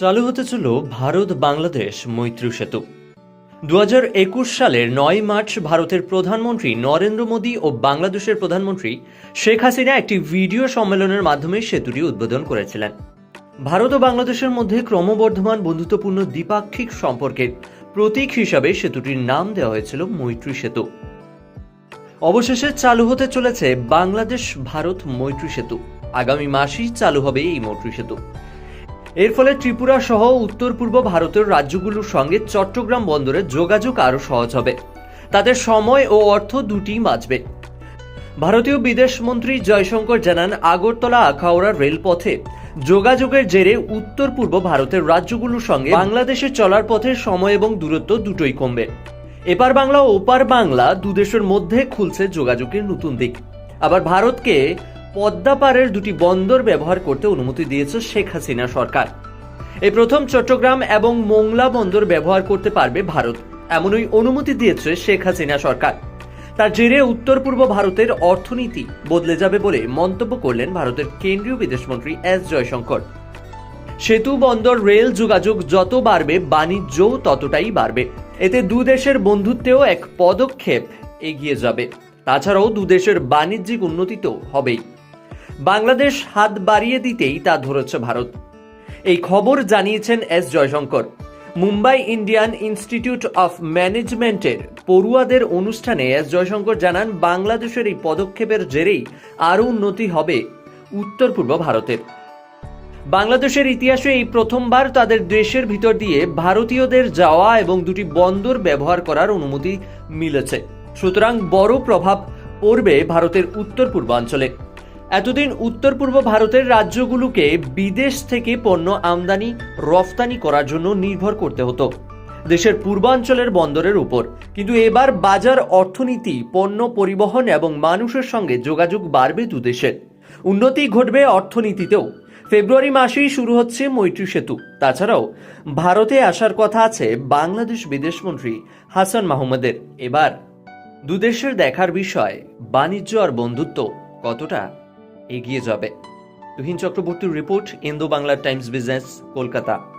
চালু হতে চলল ভারত বাংলাদেশ মৈত্রী সেতু। দু সালের নয় মার্চ ভারতের প্রধানমন্ত্রী নরেন্দ্র মোদী ও বাংলাদেশের প্রধানমন্ত্রী শেখ হাসিনা একটি ভিডিও সম্মেলনের মাধ্যমে সেতুটি উদ্বোধন করেছিলেন। ভারত ও বাংলাদেশের মধ্যে ক্রমবর্ধমান বন্ধুত্বপূর্ণ দ্বিপাক্ষিক সম্পর্কের প্রতীক হিসাবে সেতুটির নাম দেওয়া হয়েছিল মৈত্রী সেতু। অবশেষে চালু হতে চলেছে বাংলাদেশ ভারত মৈত্রী সেতু। আগামী মাসেই চালু হবে এই মৈত্রী সেতু। এর ফলে ত্রিপুরা সহ উত্তর পূর্ব ভারতের রাজ্যগুলোর সঙ্গে চট্টগ্রাম বন্দরে যোগাযোগ আরও সহজ হবে। তাদের সময় ও অর্থ দুটিই বাঁচবে। ভারতীয় বিদেশ মন্ত্রী জয়শঙ্কর জানান, আগরতলা আখাউড়া রেলপথে যোগাযোগের জেরে উত্তর পূর্ব ভারতের রাজ্যগুলোর সঙ্গে বাংলাদেশে চলার পথের সময় এবং দূরত্ব দুটোই কমবে। এপার বাংলা, ওপার বাংলা দুদেশের মধ্যে খুলছে যোগাযোগের নতুন দিক। আবার ভারতকে পদ্মা পাড়ের দুটি বন্দর ব্যবহার করতে অনুমতি দিয়েছে শেখ হাসিনা সরকার। এই প্রথম চট্টগ্রাম এবং মোংলা বন্দর ব্যবহার করতে পারবে ভারত, এমনই অনুমতি দিয়েছে শেখ হাসিনা সরকার। তার জেরে উত্তর পূর্ব ভারতের অর্থনীতি বদলে যাবে বলে মন্তব্য করলেন ভারতের কেন্দ্রীয় বিদেশমন্ত্রী এস জয়শঙ্কর। সেতু, বন্দর, রেল যোগাযোগ যত বাড়বে, বাণিজ্যও ততটাই বাড়বে। এতে দু দেশের বন্ধুত্বেও এক পদক্ষেপ এগিয়ে যাবে। তাছাড়াও দু দেশের বাণিজ্যিক উন্নতি তো হবেই। বাংলাদেশ হাত বাড়িয়ে দিতেই তা ধরেছে ভারত। এই খবর জানিয়েছেন S Jaishankar. Mumbai Indian institute of ম্যানেজমেন্টের পড়ুয়াদের অনুষ্ঠানে এস জয়শঙ্কর জানান, বাংলাদেশের এই পদক্ষেপের জেরেই আরও উন্নতি হবে উত্তর পূর্ব ভারতের। বাংলাদেশের ইতিহাসে এই প্রথমবার তাদের দেশের ভিতর দিয়ে ভারতীয়দের যাওয়া এবং দুটি বন্দর ব্যবহার করার অনুমতি মিলেছে। সুতরাং বড় প্রভাব পড়বে ভারতের উত্তর পূর্বাঞ্চলে। এতদিন উত্তর পূর্ব ভারতের রাজ্যগুলোকে বিদেশ থেকে পণ্য আমদানি, রফতানি করার জন্য নির্ভর করতে হতো। দেশের পূর্বাঞ্চলের বন্দরের উপর। কিন্তু এবার বাজার, অর্থনীতি, পণ্য পরিবহন এবং মানুষের সঙ্গে যোগাযোগ বাড়বে দুদেশের উন্নতি ঘটবে অর্থনীতিতেও। ফেব্রুয়ারি মাসেই শুরু হচ্ছে মৈত্রী সেতু। তাছাড়াও ভারতে আসার কথা আছে বাংলাদেশ বিদেশমন্ত্রী হাসান মাহমুদের। এবার দুদেশের দেখার বিষয় বাণিজ্য আর বন্ধুত্ব কতটা এগিয়ে যাবে। তুহিন চক্রবর্তীর report Indo Bangla Times business Kolkata.